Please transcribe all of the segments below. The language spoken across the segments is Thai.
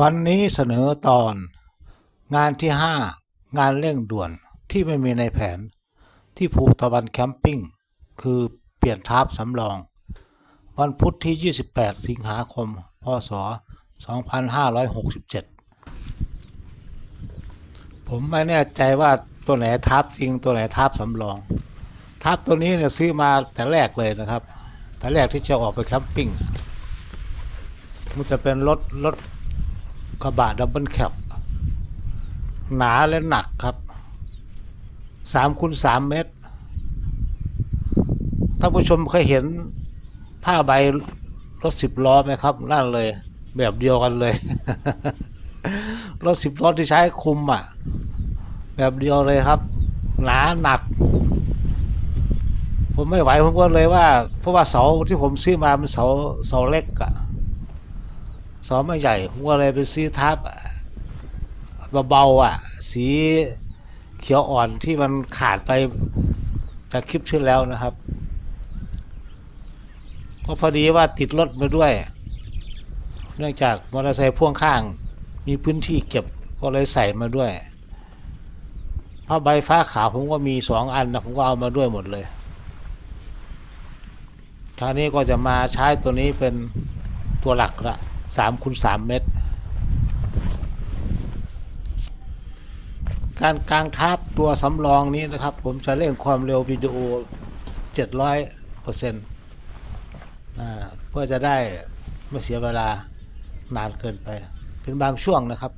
วันนี้เสนอตอน งานที่ 5 งานเร่งด่วนที่ไม่มีในแผน ที่ภูตะวันแคมปิ้ง คือเปลี่ยนทาร์ปสำรอง วันพุธที่ 28 สิงหาคม พศ 2567 ผมไม่แน่ใจว่าตัวไหนทับจริงตัวไหนทับสำรองทับตัวนี้เนี่ยซื้อมาแต่แรกเลยนะครับ แต่แรกที่จะออกไปแคมปิ้งมันจะเป็นรถรถ กระบะดับเบิลแคปหนาและหนักครับสามคูณสามเมตรท่านผู้ชมเคยเห็นผ้าใบรถสิบล้อไหมครับนั่นเลย แบบเดียวกันเลย รถสิบล้อที่ใช้คุมอะ แบบเดียวเลยครับ หนาหนัก ผมไม่ไหวผมก็เลยว่า เพราะว่าเสาที่ผมซื้อมามันเสาเสาเล็กอะ เสาไม่ใหญ่ผมก็เลยไปซื้อทับเบาๆอะ สีเขียวอ่อนที่มันขาดไปจากคลิปที่แล้วนะครับ ก็พอดีว่าติดรถมาด้วย เนื่องจากมอเตอร์ไซค์พ่วงข้าง มีพื้นที่เก็บก็เลยใส่มาด้วยผ้าใบฟ้าขาวผมก็มีสองอันนะผมก็เอามาด้วยหมดเลยคราวนี้ก็จะมาใช้ตัวนี้เป็นตัวหลักละ สามคูณสามเมตร การกางทับตัวสำรองนี้นะครับ ผมจะเร่งความเร็ววิดีโอ 700เปอร์เซ็นต์เพื่อจะได้ไม่เสียเวลานานเกินไป เป็นบางช่วงนะครับ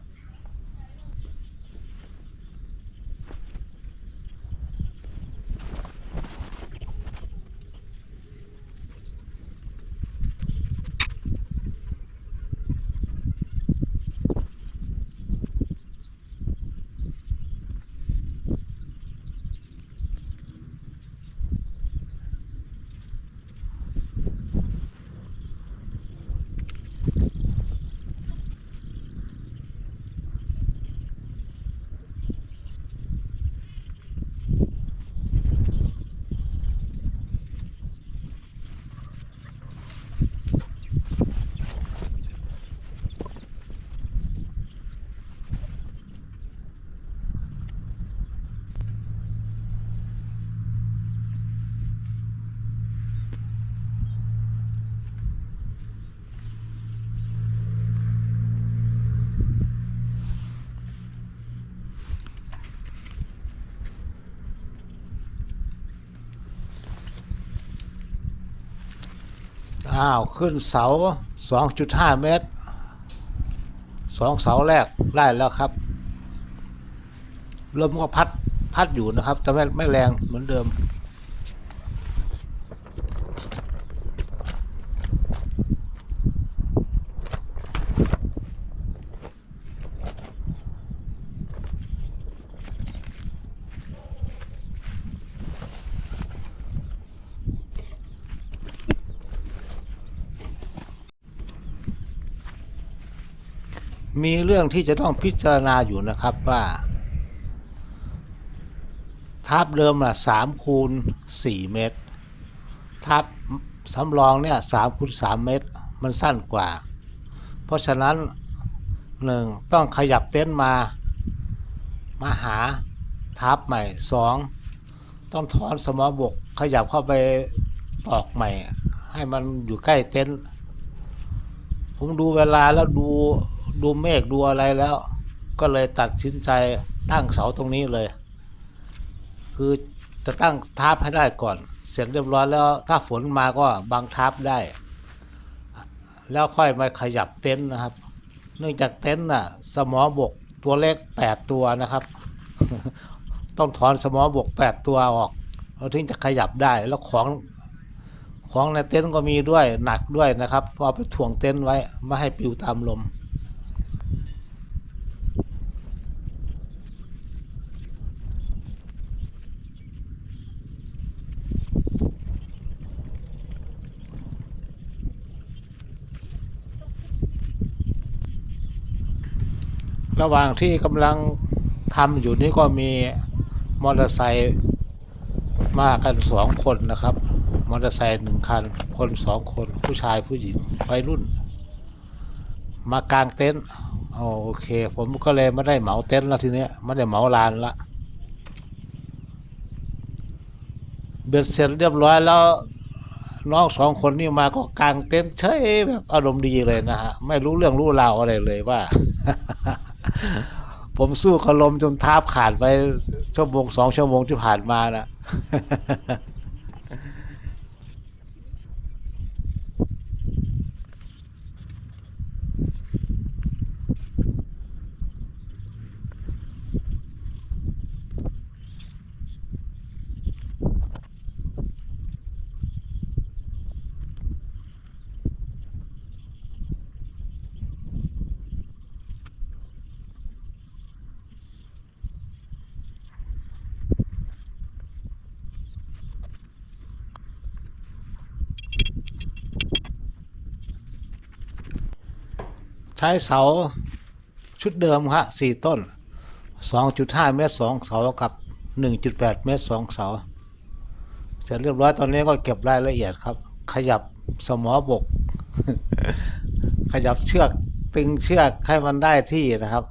อ้าว ขึ้นเสา 2.5 เมตรสองเสาแรกได้แล้วครับ ลมก็พัด พัดอยู่นะครับ แต่ไม่ไม่แรงเหมือนเดิม มีเรื่องที่จะต้องพิจารณาอยู่นะครับว่าทับเดิมอะสามคูณสี่เมตร ทับสำรองเนี่ยสามคูณสามเมตร มันสั้นกว่า เพราะฉะนั้นหนึ่งต้องขยับเต็นท์มา มาหาทับใหม่สองต้องถอนสมอบกขยับเข้าไปตอกใหม่ ให้มันอยู่ใกล้เต็นท์ผมดูเวลาแล้วดู ดูเมฆดูอะไรแล้ว ก็เลยตัดสินใจตั้งเสาตรงนี้เลย คือจะตั้งทับให้ได้ก่อน เสร็จเรียบร้อยแล้ว ถ้าฝนมาก็บังทับได้ แล้วค่อยมาขยับเต็นท์นะครับ เนื่องจากเต็นท์น่ะ สมอบกตัวเล็กแปดตัวนะครับ ต้องถอนสมอบกแปดตัวออกเราถึงจะขยับได้แล้วของของในเต็นท์ก็มีด้วยหนักด้วยนะครับพอไปถ่วงเต็นท์ไว้ไม่ให้ปิวตามลม ระหว่างที่กำลังทำอยู่นี่ก็มีมอเตอร์ไซค์มากันสองคนนะครับ มอเตอร์ไซค์หนึ่งคัน คนสองคน ผู้ชายผู้หญิงวัยรุ่น มากางเต็นท์โอเค ผมก็เลยไม่ได้เหมาเต็นท์ล้วทีเนี้ยไม่ได้เหมาลานละเบ็ดเสร็จเรียบร้อยแล้วน้องสองคนนี่มาก็กางเต็นท์เฉยแบบอารมณ์ดีเลยนะฮะ ไม่รู้เรื่องรู้ราวอะไรเลยว่า ผมสู้คลมจนทาบขาดไปชั่วโมงสองชั่วโมงที่ผ่านมานะ ช้เสาชุดเดิมฮะสี่ต้น 2.5 เมตร 2 เสากับ 1.8 เมตร 2 เสา เสร็จเรียบร้อยตอนนี้ก็เก็บรายละเอียดครับ ขยับสมอบก ขยับเชือกตึงเชือกให้มันได้ที่นะครับ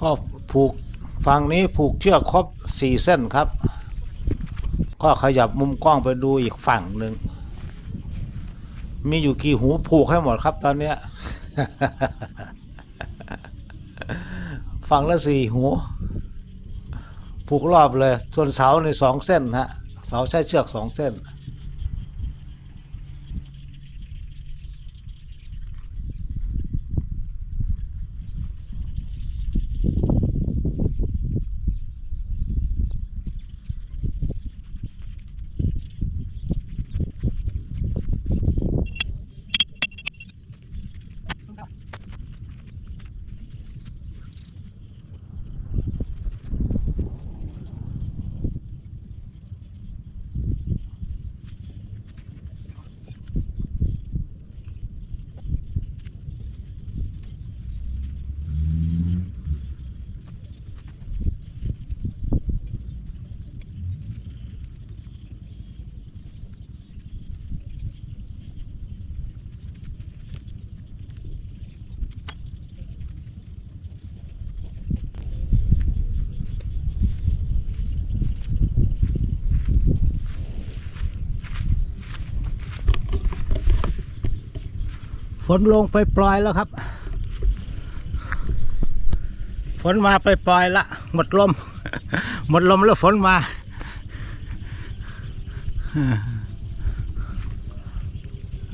ก็ผูกฝั่งนี้ผูกเชือกครบสี่เส้นครับ ก็ขยับมุมกล้องไปดูอีกฝั่งหนึ่ง มีอยู่กี่หูผูกให้หมดครับตอนเนี้ย ฝั่งละสี่หู ผูกรอบเลย ส่วนเสาในสองเส้นฮะ เสาใช้เชือกสองเส้น นลงไปปล่อยแล้วครับ ฝนมาไปปล่อยละ หมดลม หมดลมแล้วฝนมา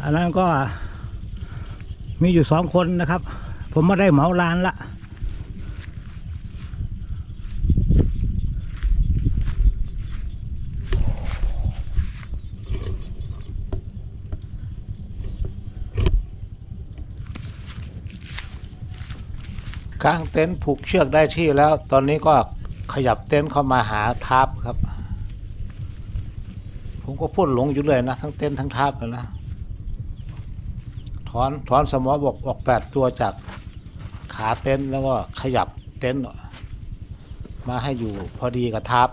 อันนั้นก็มีอยู่สองคนนะครับ ผมไม่ได้เหมาลานละ กางเต็นท์ผูกเชือกได้ที่แล้ว ตอนนี้ก็ขยับเต็นท์เข้ามาหาทับครับ ผมก็พูดหลงอยู่เลยนะ ทั้งเต็นท์ทั้งทับเลยนะถอนถอนสมอบอกออกแปดตัวจากขาเต็นท์แล้วก็ขยับเต็นท์มาให้อยู่พอดีกับทับ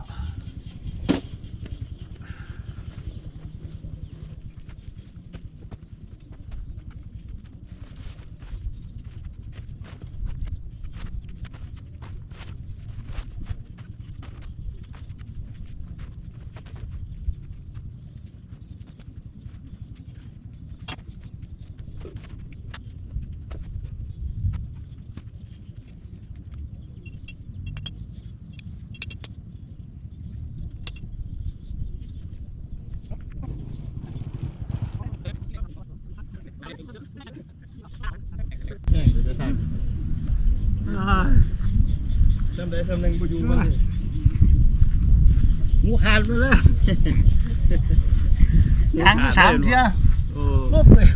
ทำหนึ่งบ่อยู่มันหมูขาดไปเลยยางที่สามเที่ยโอ้ล้มเลย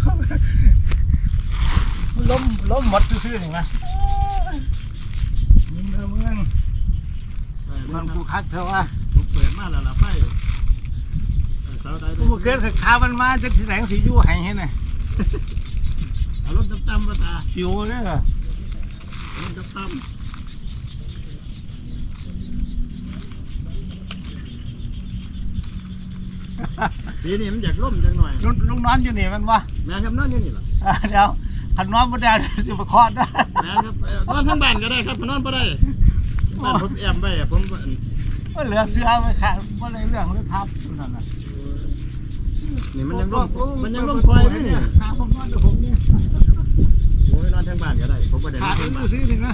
มันล้มล้มหมดซื่อๆนี่นะมึงเออมึงมันกูคักเถอะว่าผมเปิดมาแล้วล่ะไฟเสาได้กูมาเกิดขามันมาจะที่แสงสียู่ให้ให้หน่อยเอารถต่ำๆมาตาอยู่เนี่ยเหรอรถต่ำๆ ปีนี้มันอยากล่มจังหน่อยลุงลุงนอนอยู่นี่มันวะแม่นครับนอนอยู่นี่ล่ะอ่าเดี๋ยวขันนอนมาได้สิมาคลอดนะแม่นครับเอ่อนอนทั้งบ้านก็ได้ครับนอนบ่ได้บ้านผมแอมไว้อะผมอันมันเหลือเสื้อไว้ขาดว่าอะไรเรื่องเรื่องทับอยู่นั่นน่ะนี่มันยังล่มมันยังล่มควายด้วยนี่ขาผมนอนเดี๋ยวผมนี่โอ้ยนอนทั้งบ้านก็ได้ผมบ่ได้นขาอดนมัทั้นงบ้าดูนซิถึงนะ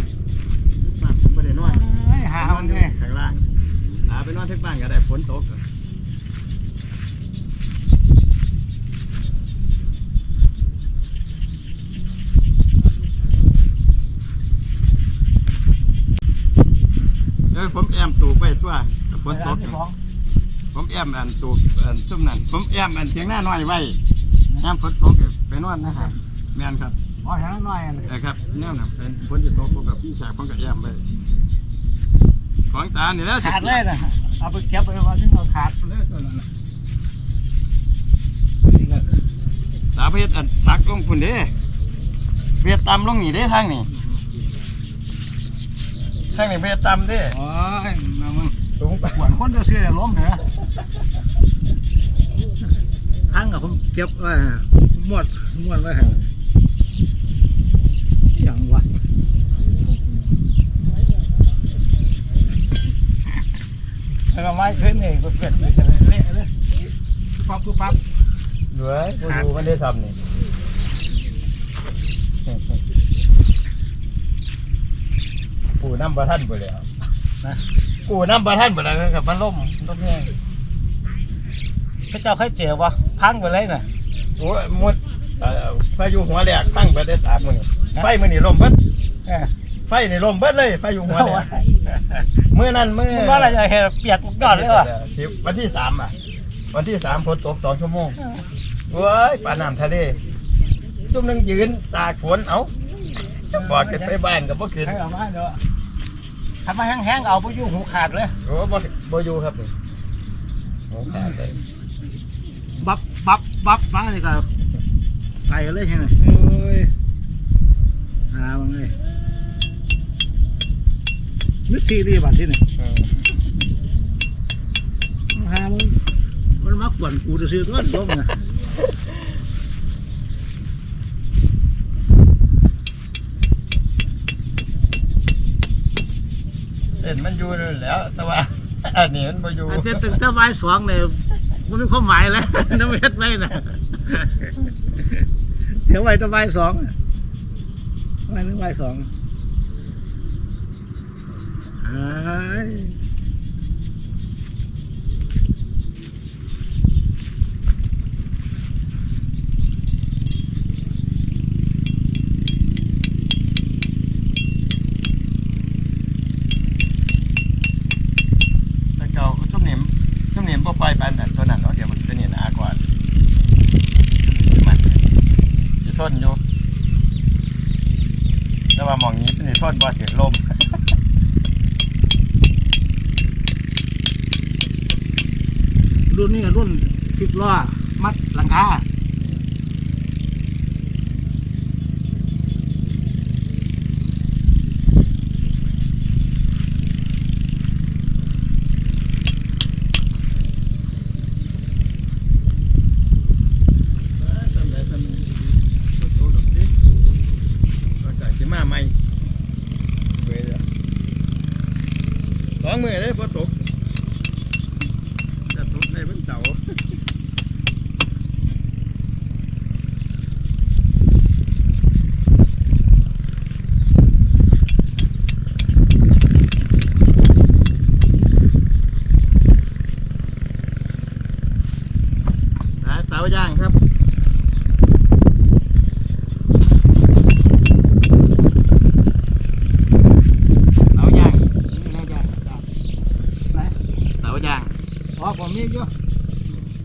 บ้านผมบ่ได้นอนไอ้หาผมนอมันนอยู่เลยข้างล่างหาไปนอนทั้งบ้านก็ได้ฝนตกอะเอ้ยผมแอม ตูไปตัวฝนตกที่สองผมแอมอันตูอันซุ่มนั่นผมแอมอันเทียงหน้าน้อยไว้น้ำฝนตกไปนอนนะครับแม่นครับอ๋อแค่นั้นหน่อยเออครับแนวน่ะเป็นฝนจะตกผมกับพี่ชายผมกับแอมไปของตานี่แล้วขาดเลยนะเอาไปเก็บไปวันที่เราขาดเลยตัวนั้นน่ะนี่ก็ตาเพชรอันซักลงพุ่นเด้เพชรตำลงนี่เด้ทางนี่ทางนี่เพชรตำเด้โอ้ยมามึง สูงไปหวนคนจะเสียล้มเหนือทั้งกับผมเก็บไว้มวดมวดไว้ให้อย่างวะแล้วไม้ขึ้นเองก็เปลี่ยนเละเลยปั๊บปุ๊บปั๊บด้วยกูดูมันได้ทำนี่กูน้ำบะท่านไปแล้วนะ กูน้ำบะท่านไปแล้วครับมันล่มล่มแห้งพระเจ้าเคยเจอวะพังไปเลยน่ะโอ้ยมุดเอ่อพายุหัวแหลกตั้งไปได้ตากมือนี่ไฟมือนี่ลมเบิดเออไฟนี่ลมเบิดเลยพายุหัวแหลกมือนั่นมือมึงว่าอะไรจะเห็นเปียกก่อนเลยวะที่วันที่สามอะ วันที่สามฝนตกสองชั่วโมงเว้ยปลาน้ำทะเลซุ่มหนึงยืนตากฝนเอ้าบอกกันไปบ้านกับพ่ขึ้นให้เอามาเดี๋ยว ทำมาแห้งๆเอาไปยุ่งหูขาดเลยโอ้บ่บ่อยู่ครับนี่โอ้ขาดเลยบับบับบับมาเลยก็ไปเลยใช่ไหมโอ้ยหาบังเลยนึกซีรีส์บัดที่นี่อืมหามึงมันมากวนกูจะซื้อต้นล้มนะ เห็นมัน อยู่นั่นแหล้วแต่ว่า อันนี้มันบ่อยู่อันเจ็ดตึงเจ้าไม้สองเนี่ยมันมีความหมายแล้วน้ำเม็ดไม่นะเดี๋ยวไว้ต้นไม้สองไว้หนึ่งไว้สองอ้ย แต่เก่าซุ่มนี่ซุ่มนี่บ่ปล่อยปานนั้นตัวนั้นเนาะเดี๋ยวมันจะนี่หนากว่าซุ่มนี่มันสิท นอยู่แต่ว่ามองนี้เป็นสิทนบ่เสียลมรุ่นนี้รุ่นสิบล้อมัดหลังคา ทำได้ทำโตดอกดิอากาศสิมาใหม่เว้ยจ้ะสองมื้อเด้บ่ตกจะตกในวันเสาร์หาเสาย่างครับ เอาย่างนี่นะ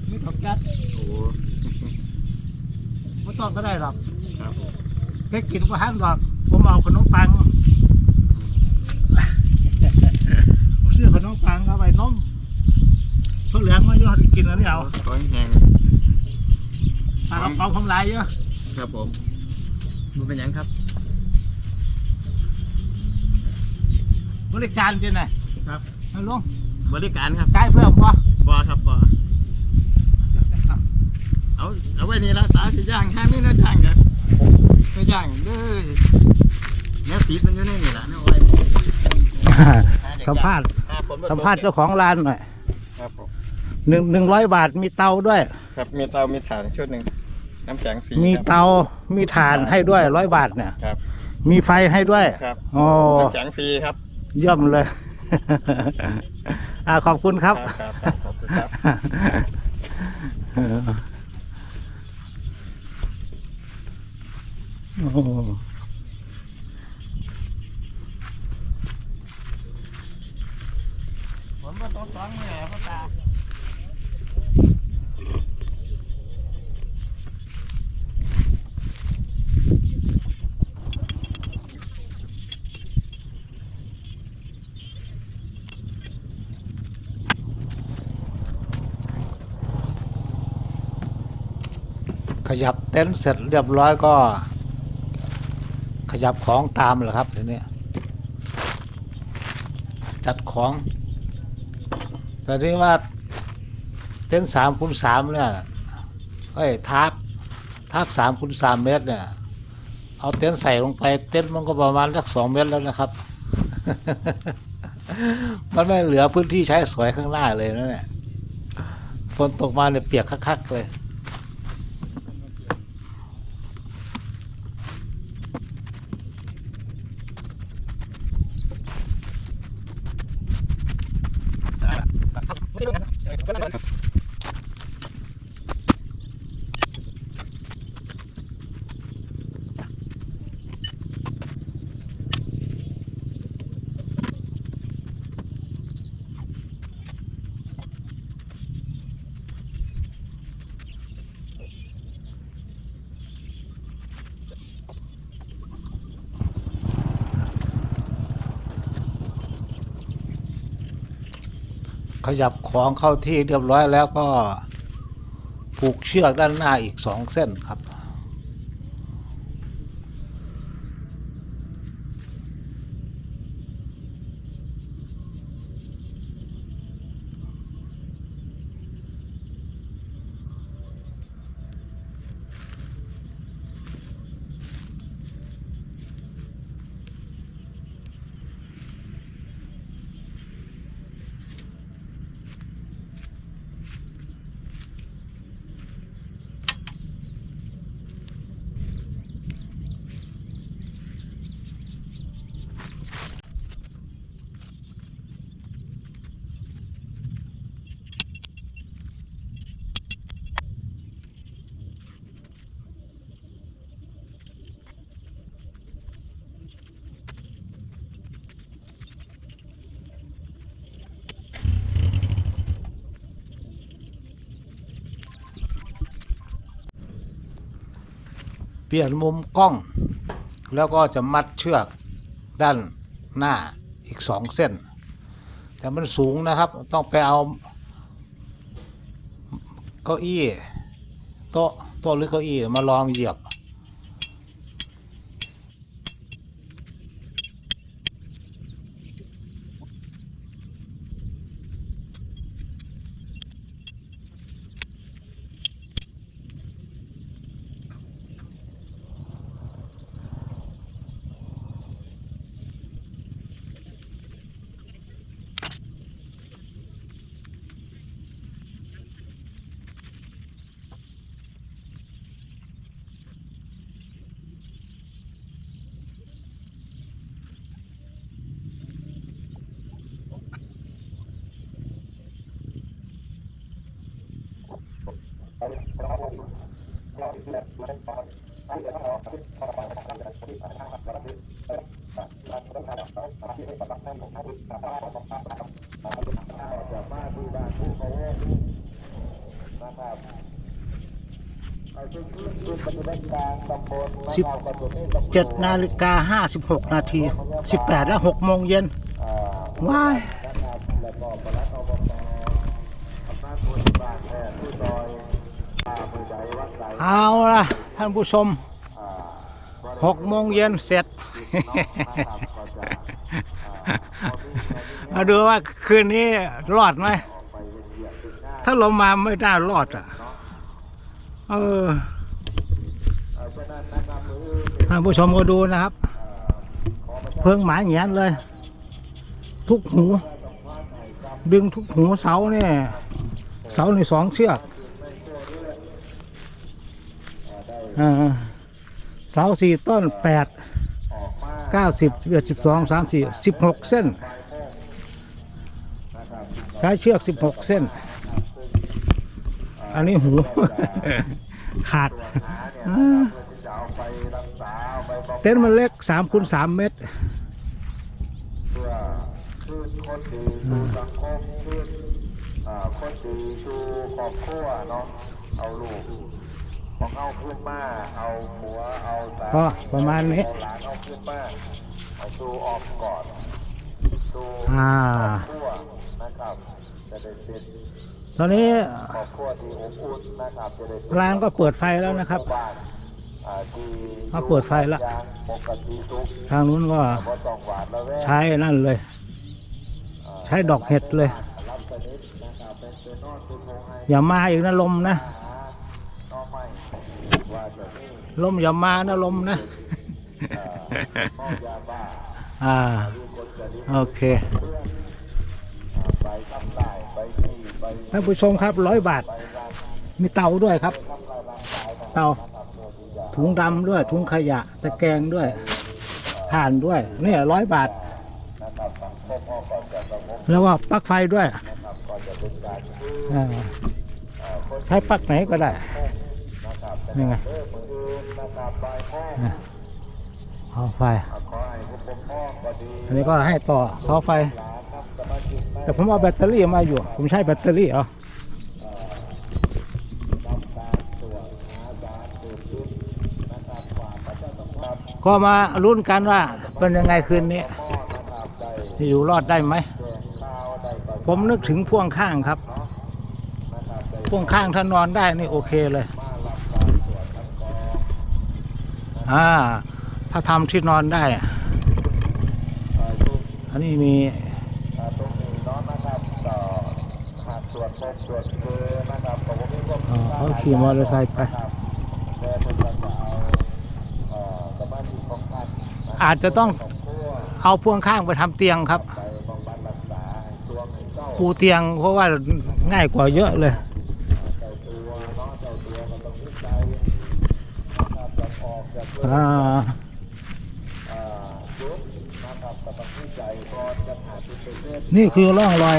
ไม่ต้องก็ได้หรอก ครับผม แค่ กินก็หันหรอก ผมเอาขนมปังผมซื้อขนมปังเอาไปนมเพื่อเหลืองมายอดกินอันนี้เอาก้อยแห้งปลากระป๋องผมหลายเยอะครับผมมันเป็นหยังครับ บริการจริงไงครับฮัลโหลบริการครับจ่ายเพิ่มปะบอครับบอเอา เอาไว้นี่ละตาสิย่างห้ามีเนื้อย่างกันเนื้อย่างเด้อเนื้อติดมันอยู่ในนี่ละเนื้ออ้อยสัมภาษณ์ครับผมสัมภาษณ์เจ้าของร้านหน่อยครับผมหนึ่งหนึ่งร้อยบาทมีเตาด้วย ครับมีเตามีถ่านชุดหนึ่งน้ำแข็งฟรีมีครับเตามีถ่านให้ด้วยร้อยบาทเนี่ยครับ มีไฟให้ด้วยครับโอ้น้ำแข็งฟรีครับเย่อมเลยอ่าขอบคุณครับครับครับขอบคุณครับ เออ โอ้ผมมาต้นต้นแหน่พ่อตาขยับเต็นท์เสร็จเรียบร้อยก็ ยับของตามแหละครับทีนี้จัดของ แต่ที่ว่าเต็นท์สามคูณสามเนี่ยเอ้ยทับทับสามคูณสามเมตรเนี่ย เอาเต็นท์ใส่ลงไป เต็นท์มันก็ประมาณสักสองเมตรแล้วนะครับ มันไม่เหลือพื้นที่ใช้สอยข้างหน้าเลยนะเนี่ย ฝนตกมาเนี่ยเปียกคักๆเลย ハハハハ! ขยับของเข้าที่เรียบร้อยแล้วก็ผูกเชือกด้านหน้าอีกสองเส้นครับ เปลี่ยนมุมกล้อง แล้วก็จะมัดเชือกด้านหน้าอีกสองเส้น แต่มันสูงนะครับต้องไปเอาเก้าอี้โต๊ะโต๊ะหรือเก้าอี้มาลองเหยียบ สิบเจ็ดนาฬิกาห้าสิบหกนาทีสิบแปดและหกโมงเย็นว้ายเอาละท่านผู้ชมหกโมงเย็นเสร็จ มาดูว่าคืนนี้รอดไหม ถ้าลมมาไม่ได้รอดอะ เออ ท่านผู้ชมก็ดูนะครับ เพิ่งหมาแหงนเลย ทุกหู ดึงทุกหูเสาเนี่ยเสาในสองเชือกเสาสี่ต้นแปดเก้าสิบสิบเอ็ดสิบสองสามสี่สิบหกเส้น ใช้เชือกสิบหกเส้น อันนี้หู ขาดอ เต็นท์มันเล็กสามคูณสามเมตรเพื่อคือคนดีชูสังคมคืออ่าคนดีชูครอบครัวเนาะเอาลูกของเอาขึ้นมาเอาผัวเอาสาก็ประมาณนี้เอาหลานเอาขึ้นมาเอาชูออกก่อนชูอ่าครอบครัวนะครับจะได้เป็นตอนนี้ครอบครัวที่อบอุ่นนะครับจะได้เป็นร้านก็เปิดไฟแล้วนะครับบ้านอ่าที่ เขาเปิดไฟแล้วอย่างปกติทุกทางนู้นก็บ่ต้องหวาดระแวงใช้นั่นเลย ใช้ดอกเห็ดเลยรับสนิทนะครับเป็นเป็นนอนคุณโมให้อย่ามาอีกนะลมนะหาน้องใหม่ว่าจะนี่ลมอย่ามานะลมนะเอ่อมอบยาบ้าอ่าดูคนจะดีโอเคเพื่อนอ่าไปทำได้ไปที่ไปท่านผู้ชมครับร้อยบาทไปร้านมีเตาด้วยครับทำลายร่างกายของเตา ถุงดำด้วย ถุงขยะ ตะแกรงด้วยถ่านด้วย เนี่ยร้อยบาท แล้วว่าปลั๊กไฟด้วย ใช้ปลั๊กไหนก็ได้ นี่ไงเอาไฟ อันนี้ก็ให้ต่อเสาไฟ แต่ผมเอาแบตเตอรี่มาอยู่ ผมใช้แบตเตอรี่เอารับการตรวจหาสารสืบยึดนะครับความประชาสัมพันธ์ ก็มาลุ้นกันว่าเป็นยังไงคืนนี้อนะอยู่รอดได้ไหม ผมนึกถึงพ่วงข้างครับ พ่วงข้างถ้านอนได้นี่โอเคเลย อ่า ถ้าทำที่นอนได้ อันนี้มีตรงนี้เนาะนะครับต่อหากตรวจตรวจเจอนะครับก็มีความอ๋อเขาขี่มอเตอร์ไซค์ไป นะครับแต่เพิ่นก็จะเอาเอ่อสมาชิกของท่านนะ อาจจะต้องเอาพ่วงข้างไปทำเตียงครับ ปูเตียงเพราะว่าง่ายกว่าเยอะเลยอ่านี่คือร่องรอย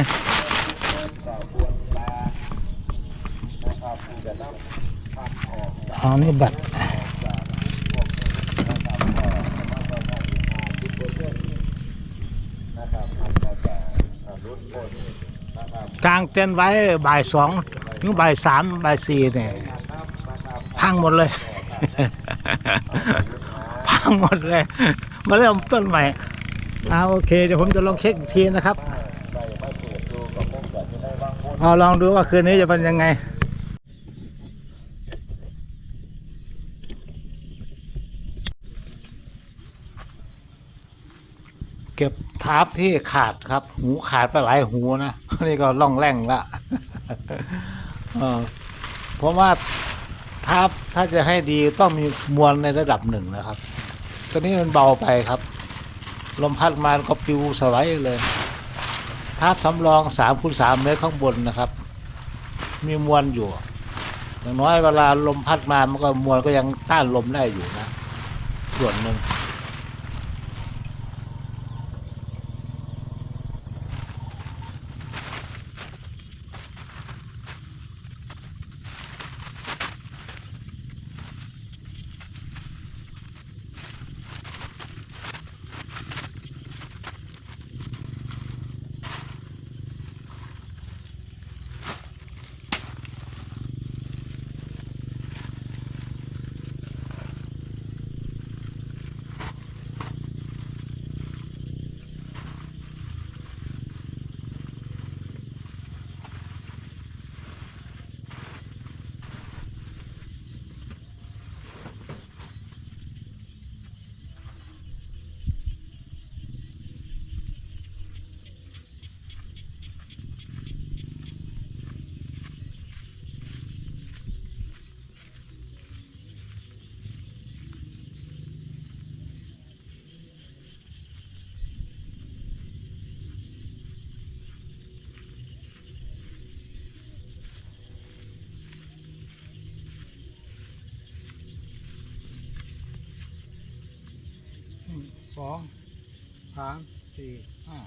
อ๋อนี่แบตจากพวกนะครับก็สามารถจะได้หาจุดเป็นเลือดนะครับมันก็จะอ่ารุดพ้นนะครับ กลางเต้นไว้บ่ายสองถึงบ่ายสามบ่ายสี่เนี่ยพังหมดเลย พังหมดเลย มาเริ่มต้นใหม่เอาโอเค เดี๋ยวผมจะลองเช็คอีกทีนะครับเอาลองดูว่าคืนนี้จะเป็นยังไง เก็บทาร์ปที่ขาดครับ หูขาดไปหลายหูนะนี่ก็ล่องแร่งละเพราะว่าทาร์ปถ้าจะให้ดีต้องมีมวลในระดับหนึ่งนะครับตอนนี้มันเบาไปครับ ลมพัดมาก็ปิวสไลด์เลยทาร์ปสำรองสามคูณสามเมตรข้างบนนะครับ มีมวลอยู่อย่างน้อยเวลาลมพัดมามันก็มวลก็ยังต้านลมได้อยู่นะ ส่วนหนึ่ง องสามสี่ห้า